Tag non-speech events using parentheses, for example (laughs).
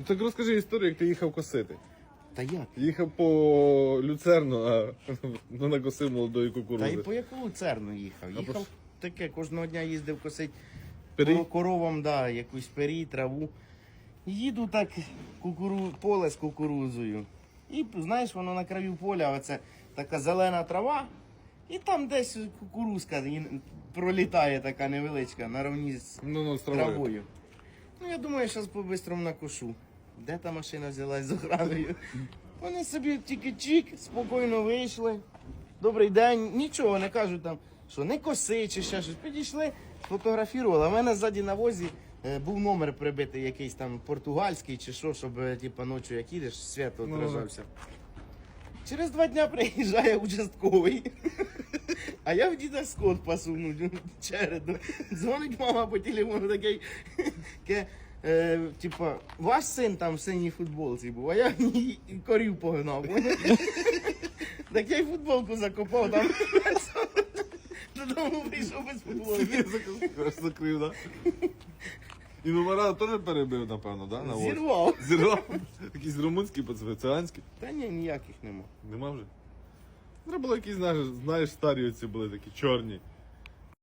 Ну так розкажи історію, як ти їхав косити. Та як? Їхав по люцерну, а (laughs) ну, накосив молодої Та й кукурузи. по яку люцерну їхав? По Їхав ж- таке, кожного дня їздив косить Пирій? коро- коровам, да, якусь пері, траву. Їду так кукуру... поле з кукурузою. І знаєш, воно на краю поля, оце така зелена трава, і там десь кукурузка і пролітає така невеличка на равні з Ну, ну, з травою. травою. Ну, я думаю, зараз по-бистрому накошу. Де та машина взялась з охраною? Вони собі тільки чик, спокійно вийшли. Добрий день, нічого не кажуть там, що не коси чи ще щось. Підійшли, сфотографували. А в мене ззаді на возі е, був номер прибитий якийсь там португальський чи що, щоб е, ночі як їдеш, світ Ну, отражався. Через два дня приїжджає участковий. (laughs) А я в діда скот пасу, ну, череду. Дзвонить мама по телефону такий, (laughs) ке, е, типа, ваш син там в синій футболці був, а я в ній корів погнав. (laughs) Так я й футболку закопав там. (laughs) Додому прийшов без футболки. Закрив, так? І номера теж перебив, напевно, да? На? Зірвав. Зірвав. (laughs) Якісь румунські пацани, циганські. Та ні, ніяких нема. Нема вже. Треба було якісь, знаєш, знаєш, старі оці були такі чорні.